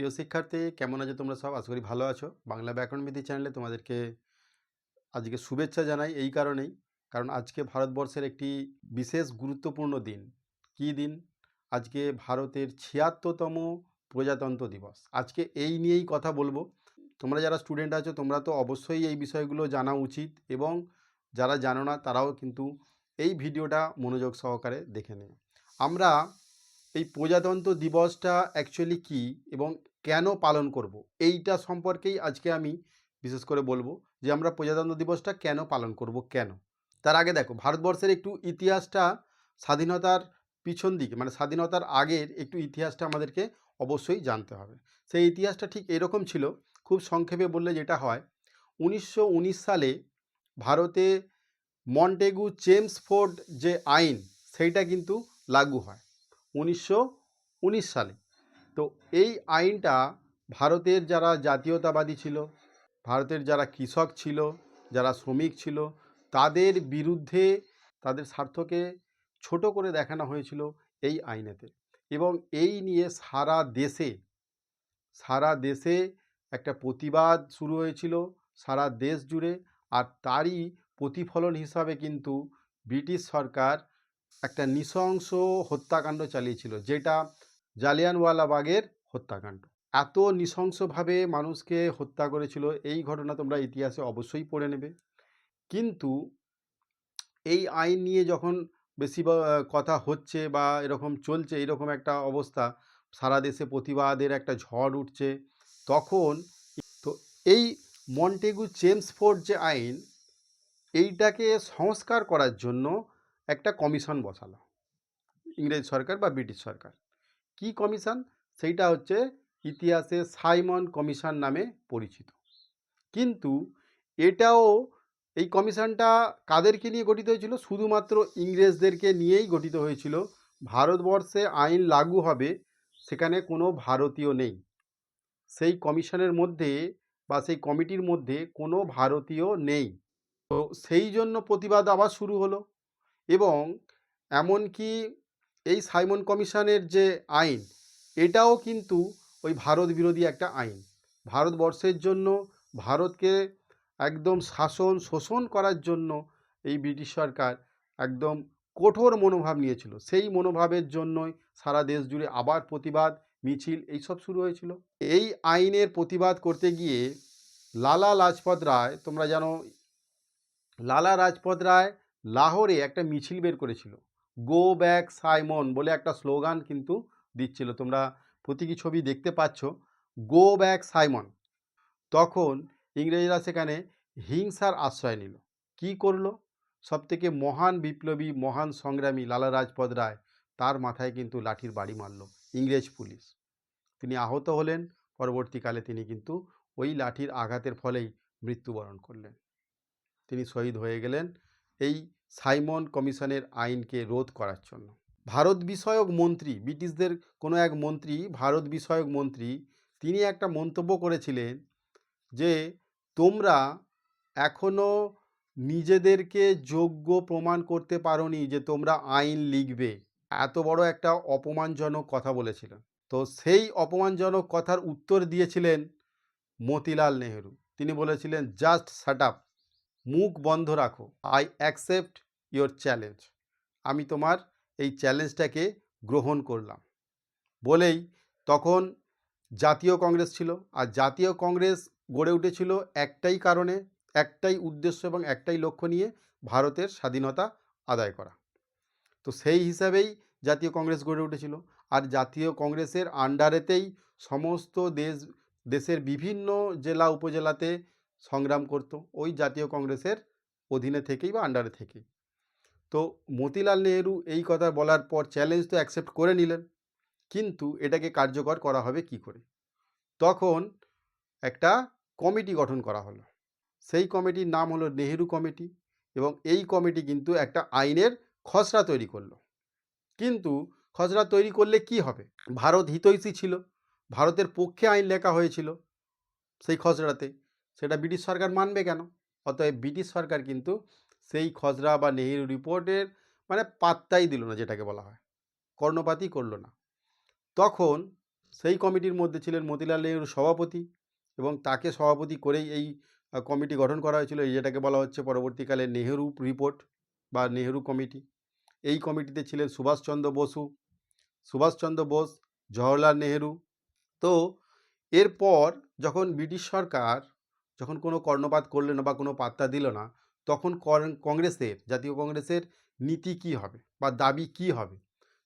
প্রিয় শিক্ষার্থী, কেমন আছো তোমরা সব? আশা করি ভালো আছো। বাংলা ব্যাকরণ বিধি চ্যানেলে তোমাদেরকে আজকে শুভেচ্ছা জানাই এই কারণেই। কারণ আজকে ভারতবর্ষের একটি বিশেষ গুরুত্বপূর্ণ দিন। কী দিন? আজকে ভারতের ছিয়াত্তরতম প্রজাতন্ত্র দিবস। আজকে এই নিয়েই কথা বলব। তোমরা যারা স্টুডেন্ট আছো, তোমরা তো অবশ্যই এই বিষয়গুলো জানা উচিত এবং যারা জানো না, তারাও কিন্তু এই ভিডিওটা মনোযোগ সহকারে দেখে নেয় আমরা এই প্রজাতন্ত্র দিবসটা অ্যাকচুয়ালি কী এবং কেন পালন করব? এইটা সম্পর্কেই আজকে আমি বিশেষ করে বলব যে, আমরা প্রজাতন্ত্র দিবসটা কেন পালন করব কেন? তার আগে দেখো, ভারতবর্ষের একটু ইতিহাসটা স্বাধীনতার পিছন দিকে মানে স্বাধীনতার আগের একটু ইতিহাসটা আমাদেরকে অবশ্যই জানতে হবে। সেই ইতিহাসটা ঠিক এরকম ছিল, খুব সংক্ষেপে বললে যেটা হয়, উনিশশো উনিশ সালে ভারতে মন্টেগু চেমসফোর্ড যে আইন, সেইটা কিন্তু লাগু হয়। উনিশশো উনিশ সালে। তো এই আইনটা ভারতের যারা জাতীয়তাবাদী ছিল, ভারতের যারা কৃষক ছিল, যারা শ্রমিক ছিল, তাদের বিরুদ্ধে তাদের স্বার্থকে ছোট করে দেখানো হয়েছিল এই আইনেতে। এবং এই নিয়ে সারা দেশে সারা দেশে একটা প্রতিবাদ শুরু হয়েছিল সারা দেশ জুড়ে। আর তারই প্রতিফলন হিসাবে কিন্তু ব্রিটিশ সরকার একটা নৃশংস হত্যাকাণ্ড চালিয়েছিল, যেটা জালিয়ানওয়ালাবাগের হত্যাকাণ্ড। এত নৃশংসভাবে মানুষকে হত্যা করেছিল, এই ঘটনা তোমরা ইতিহাসে অবশ্যই পড়ে নেবে। কিন্তু এই আইন নিয়ে যখন বেশি কথা হচ্ছে বা, এরকম চলছে এরকম একটা অবস্থা, সারা দেশে প্রতিবাদের একটা ঝড় উঠছে, তখন তো এই মন্টেগু চেমসফোর্ড যে আইন, এইটাকে সংস্কার করার জন্য একটা কমিশন বসালো। ইংরেজ সরকার বা ব্রিটিশ সরকার। কি কমিশন? সেইটা হচ্ছে ইতিহাসে সাইমন কমিশন নামে পরিচিত। কিন্তু এটাও এই কমিশনটা কাদেরকে নিয়ে গঠিত হয়েছিল? শুধুমাত্র ইংরেজদেরকে নিয়েই গঠিত হয়েছিল। ভারতবর্ষে আইন লাগু হবে, সেখানে কোনো ভারতীয় নেই। সেই কমিশনের মধ্যে বা সেই কমিটির মধ্যে কোনো ভারতীয় নেই। তো সেই জন্য প্রতিবাদ আবার শুরু হলো। এবং এমনকি এই সাইমন কমিশনের যে আইন, এটাও কিন্তু ওই ভারত বিরোধী একটা আইন। ভারতবর্ষের জন্য, ভারতকে একদম শাসন, শোষণ করার জন্য এই ব্রিটিশ সরকার একদম কঠোর মনোভাব নিয়েছিল। সেই মনোভাবের জন্যই সারা দেশ জুড়ে আবার প্রতিবাদ, মিছিল এইসব শুরু হয়েছিল। এই আইনের প্রতিবাদ করতে গিয়ে লালা লাজপত রায়, তোমরা জানো, লালা রাজপত রায় লাহোরে একটা মিছিল বের করেছিল। গো ব্যাক সাইমন বলে একটা স্লোগান কিন্তু দিচ্ছিল। তোমরা প্রতীকী ছবি দেখতে পাচ্ছ। গো ব্যাক সাইমন তখন ইংরেজরা সেখানে হিংসার আশ্রয় নিল। কি করল? সবথেকে মহান বিপ্লবী, মহান সংগ্রামী লালা রাজপত রায় তার মাথায় কিন্তু লাঠির বাড়ি মারল ইংরেজ পুলিশ। তিনি আহত হলেন, পরবর্তীকালে তিনি কিন্তু ওই লাঠির আঘাতের ফলেই মৃত্যুবরণ করলেন। তিনি শহীদ হয়ে গেলেন। এই সাইমন কমিশনের আইনকে রোধ করার জন্য। ভারত বিষয়ক মন্ত্রী, ব্রিটিশদের কোনো এক মন্ত্রী, ভারত বিষয়ক মন্ত্রী, তিনি একটা মন্তব্য করেছিলেন যে, তোমরা এখনও নিজেদেরকে যোগ্য প্রমাণ করতে পারোনি যে তোমরা আইন লিখবে। এত বড় একটা অপমানজনক কথা বলেছিলেন। তো সেই অপমানজনক কথার উত্তর দিয়েছিলেন মতিলাল নেহেরু। তিনি বলেছিলেন, জাস্ট শাট আপ। মুখ বন্ধ রাখো। আই অ্যাকসেপ্ট ইয়োর চ্যালেঞ্জ আমি তোমার এই চ্যালেঞ্জটাকে গ্রহণ করলাম। বলেই তখন জাতীয় কংগ্রেস ছিল। আর জাতীয় কংগ্রেস গড়ে উঠেছিল একটাই কারণে, একটাই উদ্দেশ্য এবং একটাই লক্ষ্য নিয়ে ভারতের স্বাধীনতা আদায় করা। তো সেই হিসাবেই জাতীয় কংগ্রেস গড়ে উঠেছিল। আর জাতীয় কংগ্রেসের আন্ডারেতেই সমস্ত দেশ, দেশের বিভিন্ন জেলা, উপজেলাতে সংগ্রাম করত ওই জাতীয় কংগ্রেসের অধীনে থেকেই বা আন্ডারে থেকেই। তো মতিলাল নেহেরু এই কথা বলার পর চ্যালেঞ্জ তো অ্যাকসেপ্ট করে নিলেন। কিন্তু এটাকে কার্যকর করা হবে কি করে? তখন একটা কমিটি গঠন করা হলো। সেই কমিটির নাম হলো নেহেরু কমিটি এবং এই কমিটি কিন্তু একটা আইনের খসড়া তৈরি করল। কিন্তু খসড়া তৈরি করলে কি হবে? ভারত হিতৈষী ছিল। ভারতের পক্ষে আইন লেখা হয়েছিল সেই খসড়াতে। সেটা ব্রিটিশ সরকার মানবে কেন? অতএব ব্রিটিশ সরকার কিন্তু সেই খসড়া বা নেহেরু রিপোর্টের মানে পাত্তাই দিল না যেটাকে বলা হয়। কর্ণপাতই করল না। তখন সেই কমিটির মধ্যে ছিলেন মতিলাল নেহরু সভাপতি এবং তাকে সভাপতি করেই এই কমিটি গঠন করা হয়েছিল, এই যেটাকে বলা হচ্ছে পরবর্তীকালে নেহেরু রিপোর্ট বা নেহেরু কমিটি। এই কমিটিতে ছিলেন সুভাষচন্দ্র বসু, সুভাষচন্দ্র বোস, জওহরলাল নেহেরু। তো এরপর যখন ব্রিটিশ সরকার যখন কোনো কর্ণপাত করল না বা কোনো পাত্তা দিল না, তখন কংগ্রেসের, জাতীয় কংগ্রেসের নীতি কী হবে বা দাবি কী হবে?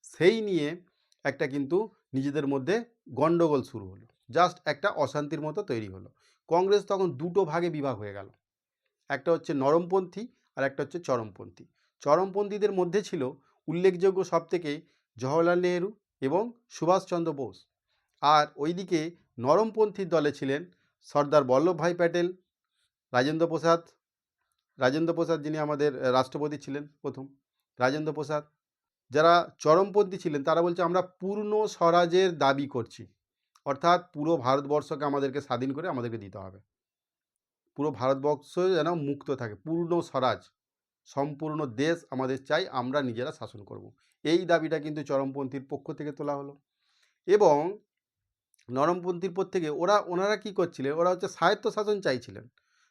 সেই নিয়ে একটা কিন্তু নিজেদের মধ্যে গণ্ডগোল শুরু হলো। জাস্ট একটা অশান্তির মতো তৈরি হলো। কংগ্রেস তখন দুটো ভাগে বিভাগ হয়ে গেল। একটা হচ্ছে নরমপন্থী আর একটা হচ্ছে চরমপন্থী। চরমপন্থীদের মধ্যে ছিল উল্লেখযোগ্য সবথেকে জওহরলাল নেহরু এবং সুভাষচন্দ্র বোস। আর ওইদিকে নরমপন্থীর দলে ছিলেন সর্দার বল্লভভাই প্যাটেল, রাজেন্দ্র প্রসাদ রাজেন্দ্র প্রসাদ যিনি আমাদের রাষ্ট্রপতি ছিলেন প্রথম, রাজেন্দ্র প্রসাদ, যারা চরমপন্থী ছিলেন তারা বলছে আমরা পূর্ণ স্বরাজের দাবি করছি। অর্থাৎ পুরো ভারতবর্ষকে আমাদেরকে স্বাধীন করে আমাদেরকে দিতে হবে। পুরো ভারতবর্ষ যেন মুক্ত থাকে, পূর্ণ স্বরাজ, সম্পূর্ণ দেশ আমাদের চাই, আমরা নিজেরা শাসন করব। এই দাবিটা কিন্তু চরমপন্থীর পক্ষ থেকে তোলা হলো। এবং নরমপন্থীর পর থেকে ওরা, ওনারা কি করছিলেন? ওরা হচ্ছে স্বায়ত্ত শাসন চাইছিলেন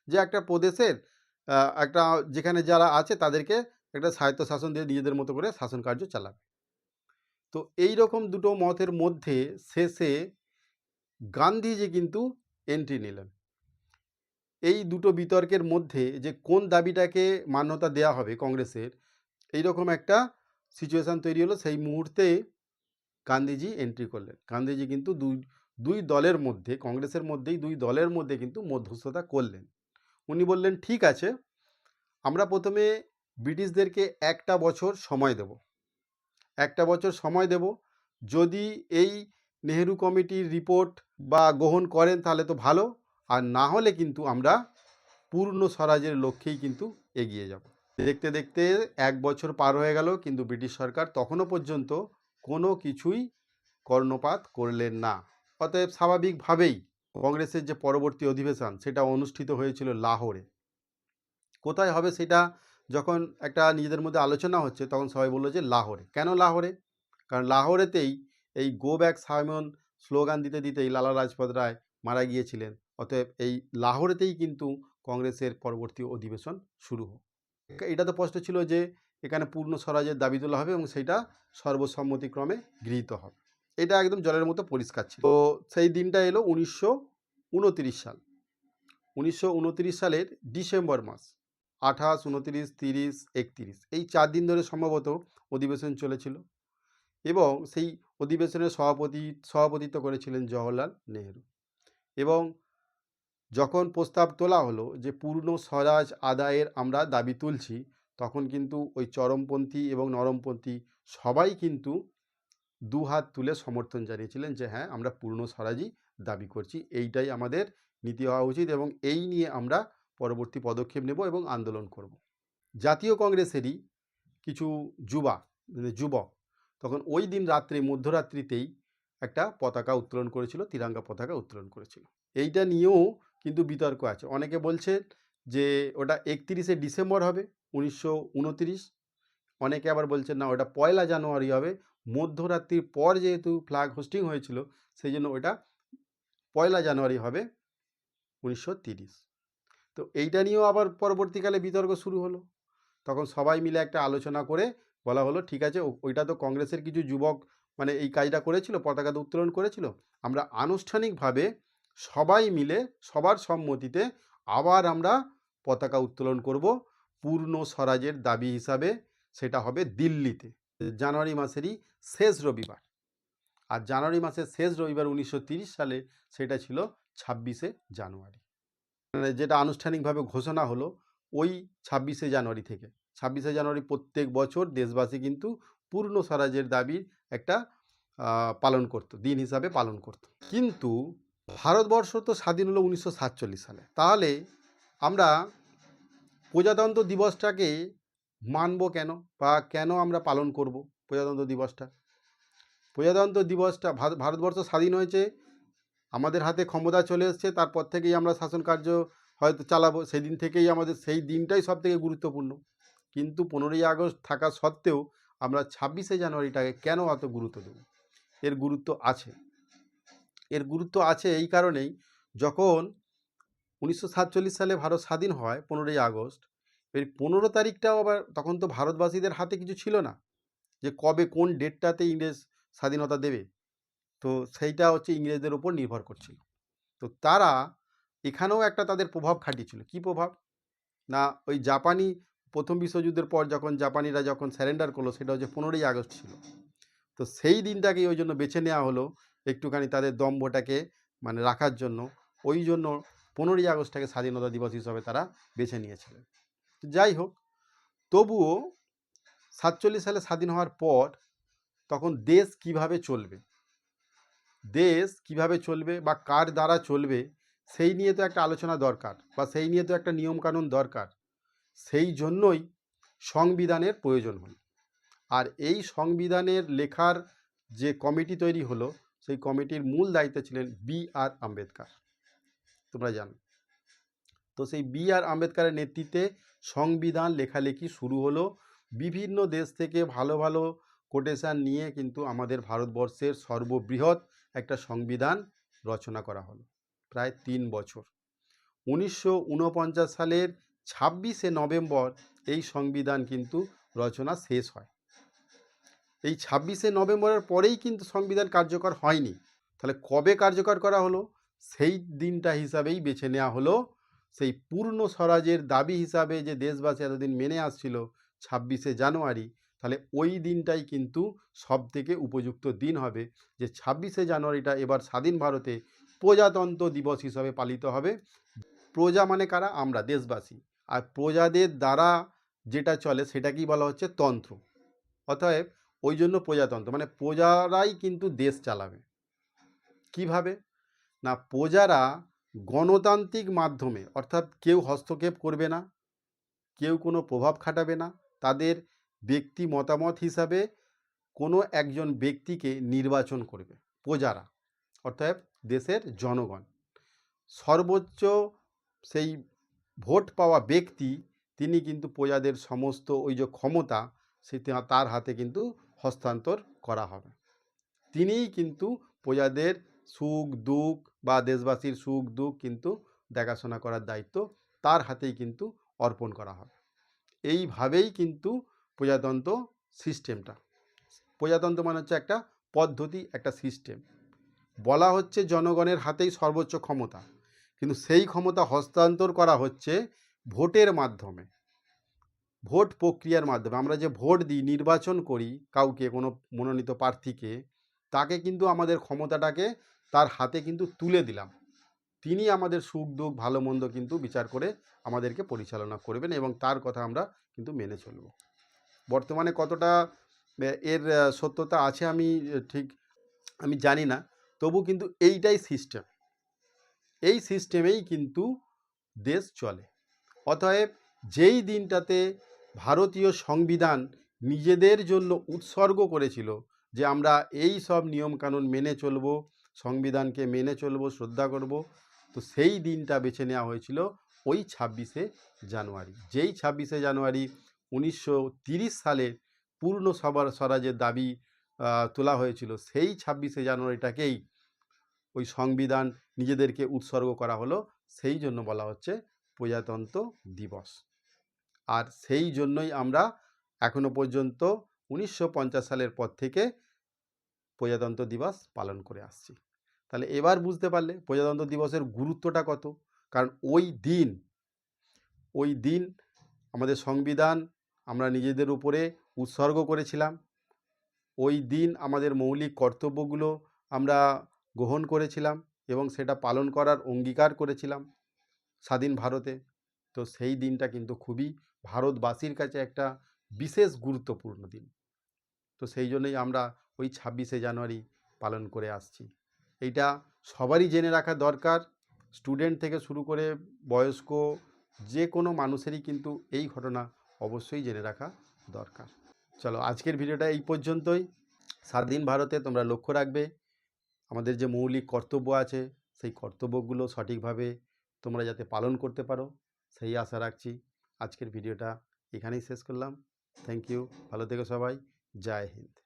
যে একটা প্রদেশের একটা যেখানে যারা আছে তাদেরকে একটা স্বায়ত্ত শাসন দিয়ে নিজেদের মতো করে শাসন কার্য চালাবে। তো এই রকম দুটো মতের মধ্যে শেষে গান্ধীজি কিন্তু এন্ট্রি নিলেন। এই দুটো বিতর্কের মধ্যে যে কোন দাবিটাকে মান্যতা দেওয়া হবে কংগ্রেসের এই রকম একটা সিচুয়েশান তৈরি হলো। সেই মুহূর্তে গান্ধীজি এন্ট্রি করলেন। গান্ধীজি কিন্তু দুই দুই দলের মধ্যে, কংগ্রেসের মধ্যেই দুই দলের মধ্যে কিন্তু মধ্যস্থতা করলেন। উনি বললেন, ঠিক আছে, আমরা প্রথমে ব্রিটিশদেরকে একটা বছর সময় দেব। একটা বছর সময় দেব। যদি এই নেহেরু কমিটির রিপোর্ট বা গ্রহণ করেন তাহলে তো ভালো। আর না হলে কিন্তু আমরা পূর্ণ স্বরাজের লক্ষ্যেই কিন্তু এগিয়ে যাব। দেখতে দেখতে এক বছর পার হয়ে গেল, কিন্তু ব্রিটিশ সরকার তখনও পর্যন্ত কোনো কিছুই কর্ণপাত করলেন না। অতএব স্বাভাবিকভাবেই কংগ্রেসের যে পরবর্তী অধিবেশন সেটা অনুষ্ঠিত হয়েছিল লাহোরে। কোথায় হবে সেটা যখন একটা নিজেদের মধ্যে আলোচনা হচ্ছে তখন সবাই বলল যে লাহোরে। কেন লাহোরে? কারণ লাহোরেতেই এই গো ব্যাক সাইমন স্লোগান দিতে দিতেই লালা লাজপত রায় মারা গিয়েছিলেন। অতএব এই লাহোরেতেই কিন্তু কংগ্রেসের পরবর্তী অধিবেশন শুরু হোক। এটা তো স্পষ্ট ছিল যে এখানে পূর্ণ স্বরাজের দাবি তোলা হবে এবং সেইটা সর্বসম্মতিক্রমে গৃহীত হবে। এটা একদম জলের মতো পরিষ্কার ছিল। তো সেই দিনটা এলো উনিশশো সাল। উনিশশো সালের ডিসেম্বর মাস, আঠাশ, উনতিরিশ, তিরিশ, একতিরিশ। এই চার দিন ধরে সম্ভবত অধিবেশন চলেছিল এবং সেই অধিবেশনের সভাপতি, সভাপতিত্ব করেছিলেন জওহরলাল নেহেরু এবং যখন প্রস্তাব তোলা হলো যে পূর্ণ স্বরাজ আদায়ের আমরা দাবি তুলছি, তখন কিন্তু ওই চরমপন্থী এবং নরমপন্থী সবাই কিন্তু দু হাত তুলে সমর্থন জানিয়েছিলেন যে হ্যাঁ আমরা পূর্ণ স্বরাজই দাবি করছি। এইটাই আমাদের নীতি হওয়া উচিত এবং এই নিয়ে আমরা পরবর্তী পদক্ষেপ নেব এবং আন্দোলন করব। জাতীয় কংগ্রেসেরই কিছু যুবা মানে যুবক তখন ওই দিন রাত্রে, মধ্যরাত্রিতেই একটা পতাকা উত্তোলন করেছিল, তিরঙ্গা পতাকা উত্তোলন করেছিল। এইটা নিয়েও কিন্তু বিতর্ক আছে। অনেকে বলছে যে, ওটা একতিরিশে ডিসেম্বর হবে, উনিশশো অনেকে আবার বলছেন, না, ওটা পয়লা জানুয়ারি হবে মধ্যরাত্রির পর যেহেতু ফ্ল্যাগ হোস্টিং হয়েছিল সেই জন্য ওটা পয়লা জানুয়ারি হবে উনিশশো তো এইটা নিয়েও আবার পরবর্তীকালে বিতর্ক শুরু হলো। তখন সবাই মিলে একটা আলোচনা করে বলা হলো, ঠিক আছে ওইটা তো কংগ্রেসের কিছু যুবক মানে এই কাজটা করেছিল পতাকাটা উত্তোলন করেছিল। আমরা আনুষ্ঠানিকভাবে সবাই মিলে, সবার সম্মতিতে আবার আমরা পতাকা উত্তোলন করব পূর্ণ স্বরাজের দাবি হিসাবে, সেটা হবে দিল্লিতে। জানুয়ারি মাসেরই শেষ রবিবার। আর জানুয়ারি মাসের শেষ রবিবার উনিশশো সালে সেটা ছিল ছাব্বিশে জানুয়ারি। মানে যেটা আনুষ্ঠানিকভাবে ঘোষণা হলো ওই ছাব্বিশে জানুয়ারি থেকে। ছাব্বিশে জানুয়ারি প্রত্যেক বছর দেশবাসী কিন্তু পূর্ণ স্বরাজের দাবির একটা পালন করতো, দিন হিসাবে পালন করতো। কিন্তু ভারতবর্ষ তো স্বাধীন হলো উনিশশো সাতচল্লিশ সালে। তাহলে আমরা প্রজাতন্ত্র দিবসটাকে মানব কেন? বা কেন আমরা পালন করব? প্রজাতন্ত্র দিবসটা। প্রজাতন্ত্র দিবসটা ভারত- ভারতবর্ষ স্বাধীন হয়েছে, আমাদের হাতে ক্ষমতা চলে এসছে, তারপর থেকেই আমরা শাসন কার্য হয়তো চালাবো সেই দিন থেকেই আমাদের, সেই দিনটাই সব থেকে গুরুত্বপূর্ণ। কিন্তু পনেরোই আগস্ট থাকা সত্ত্বেও আমরা ছাব্বিশে জানুয়ারিটাকে কেন অত গুরুত্ব দেব? এর গুরুত্ব আছে। এর গুরুত্ব আছে এই কারণেই যখন উনিশশো সাতচল্লিশ সালে ভারত স্বাধীন হয়, পনেরোই আগস্ট, এর পনেরো তারিখটাও আবার তখন তো ভারতবাসীদের হাতে কিছু ছিল না। যে কবে কোন ডেটটাতে ইংরেজ স্বাধীনতা দেবে? তো সেইটা হচ্ছে ইংরেজদের ওপর নির্ভর করছিল। তো তারা এখানেও একটা তাদের প্রভাব খাটিয়েছিল। কি প্রভাব? না, ওই জাপানি প্রথম বিশ্বযুদ্ধের পর যখন জাপানিরা যখন স্যারেন্ডার করল, সেটা হচ্ছে পনেরোই আগস্ট ছিল। তো সেই দিনটাকেই ওই জন্য বেছে নেওয়া হলো একটুখানি তাদের দম্ভটাকে মানে রাখার জন্য। ওই জন্য পনেরোই আগস্টটাকে স্বাধীনতা দিবস হিসাবে তারা বেছে নিয়েছিলেন। যাই হোক, তবুও সাতচল্লিশ সালে স্বাধীন হওয়ার পর তখন দেশ কীভাবে চলবে? দেশ কীভাবে চলবে বা কার দ্বারা চলবে, সেই নিয়ে তো একটা আলোচনা দরকার বা সেই নিয়ে তো একটা নিয়মকানুন দরকার। সেই জন্যই সংবিধানের প্রয়োজন হলো। আর এই সংবিধানের লেখার যে কমিটি তৈরি হলো, সেই কমিটির মূল দায়িত্বে ছিলেন বি আর আম্বেদকর। তোমরা জানো। তো সেই বি আর আম্বেদকারের নেতৃত্বে সংবিধান লেখালেখি শুরু হলো বিভিন্ন দেশ থেকে ভালো ভালো কোটেশান নিয়ে কিন্তু আমাদের ভারতবর্ষের সর্ববৃহৎ একটা সংবিধান রচনা করা হলো, প্রায় তিন বছর। উনিশশো উনপঞ্চাশ সালের ছাব্বিশে নভেম্বর এই সংবিধান কিন্তু রচনা শেষ হয়। এই ছাব্বিশে নভেম্বরের পরেই কিন্তু সংবিধান কার্যকর হয়নি। তাহলে কবে কার্যকর করা হলো? সেই দিনটা হিসাবেই বেছে নেওয়া হলো। সেই পূর্ণ স্বরাজের দাবি হিসাবে যে দেশবাসী এতদিন মেনে আসছিল ছাব্বিশে জানুয়ারি, তাহলে ওই দিনটাই কিন্তু সব থেকে উপযুক্ত দিন হবে যে ছাব্বিশে জানুয়ারিটা এবার স্বাধীন ভারতে প্রজাতন্ত্র দিবস হিসাবে পালিত হবে। প্রজা মানে কারা? আমরা, দেশবাসী। আর প্রজাদের দ্বারা যেটা চলে সেটাকেই বলা হচ্ছে তন্ত্র। অতএব ওই জন্য প্রজাতন্ত্র মানে প্রজারাই কিন্তু দেশ চালাবে। কীভাবে? না, প্রজারা গণতান্ত্রিক মাধ্যমে, অর্থাৎ কেউ হস্তক্ষেপ করবে না, কেউ কোনো প্রভাব খাটাবে না তাদের ব্যক্তি মতামত হিসাবে কোনো একজন ব্যক্তিকে নির্বাচন করবে, প্রজারা, অর্থাৎ দেশের জনগণ। সর্বোচ্চ সেই ভোট পাওয়া ব্যক্তি, তিনি কিন্তু প্রজাদের সমস্ত ওই যে ক্ষমতা সেটি তার হাতে কিন্তু হস্তান্তর করা হবে। তিনিই কিন্তু প্রজাদের সুখ, দুঃখ বা দেশবাসীর সুখ, দুঃখ কিন্তু দেখাশোনা করার দায়িত্ব তার হাতেই কিন্তু অর্পণ করা হবে। এইভাবেই কিন্তু প্রজাতন্ত্র সিস্টেমটা। প্রজাতন্ত্র মানে হচ্ছে একটা পদ্ধতি, একটা সিস্টেম। বলা হচ্ছে জনগণের হাতেই সর্বোচ্চ ক্ষমতা। কিন্তু সেই ক্ষমতা হস্তান্তর করা হচ্ছে ভোটের মাধ্যমে। ভোট প্রক্রিয়ার মাধ্যমে। আমরা যে ভোট দিই, নির্বাচন করি কাউকে, কোনো মনোনীত প্রার্থীকে, তাকে কিন্তু আমাদের ক্ষমতাটাকে তার হাতে কিন্তু তুলে দিলাম। তিনি আমাদের সুখ, দুঃখ, ভালো, মন্দ কিন্তু বিচার করে আমাদেরকে পরিচালনা করবেন এবং তার কথা আমরা কিন্তু মেনে চলব। বর্তমানে কতটা এর সত্যতা আছে আমি ঠিক আমি জানি না। তবু কিন্তু এইটাই সিস্টেম এই সিস্টেমেই কিন্তু দেশ চলে। অতএব যেই দিনটাতে ভারতীয় সংবিধান নিজেদের জন্য উৎসর্গ করেছিল যে আমরা এই সব নিয়মকানুন মেনে চলব, সংবিধানকে মেনে চলব, শ্রদ্ধা করব তো সেই দিনটা বেছে নেওয়া হয়েছিল ওই ছাব্বিশে জানুয়ারি। যেই ছাব্বিশে জানুয়ারি উনিশশো সালে পূর্ণ সবার স্বরাজের দাবি তোলা হয়েছিল, সেই ছাব্বিশে জানুয়ারিটাকেই ওই সংবিধান নিজেদেরকে উৎসর্গ করা হলো। সেই জন্য বলা হচ্ছে প্রজাতন্ত্র দিবস। আর সেই জন্যই আমরা এখনও পর্যন্ত উনিশশো পঞ্চাশ সালের পর থেকে প্রজাতন্ত্র দিবস পালন করে আসছি। তাহলে এবার বুঝতে পারলে প্রজাতন্ত্র দিবসের গুরুত্বটা কত? কারণ ওই দিন ওই দিন আমাদের সংবিধান আমরা নিজেদের উপরে উৎসর্গ করেছিলাম। ওই দিন আমাদের মৌলিক কর্তব্যগুলো আমরা গ্রহণ করেছিলাম এবং সেটা পালন করার অঙ্গীকার করেছিলাম স্বাধীন ভারতে। তো সেই দিনটা কিন্তু খুবই ভারতবাসীর কাছে একটা বিশেষ গুরুত্বপূর্ণ দিন। তো সেই জন্যই আমরা ওই ছাব্বিশে জানুয়ারি পালন করে আসছি। এইটা সবারই জেনে রাখা দরকার। স্টুডেন্ট থেকে শুরু করে বয়স্ক যে কোনো মানুষেরই কিন্তু এই ঘটনা অবশ্যই জেনে রাখা দরকার। চলো আজকের ভিডিওটা এই পর্যন্তই। স্বাধীন ভারতে তোমরা লক্ষ্য রাখবে। আমাদের যে মৌলিক কর্তব্য আছে, সেই কর্তব্যগুলো সঠিকভাবে তোমরা যাতে পালন করতে পারো, সেই আশা রাখছি। আজকের ভিডিওটা এখানেই শেষ করলাম। থ্যাংক ইউ ভালো থেকো সবাই। জয় হিন্দ।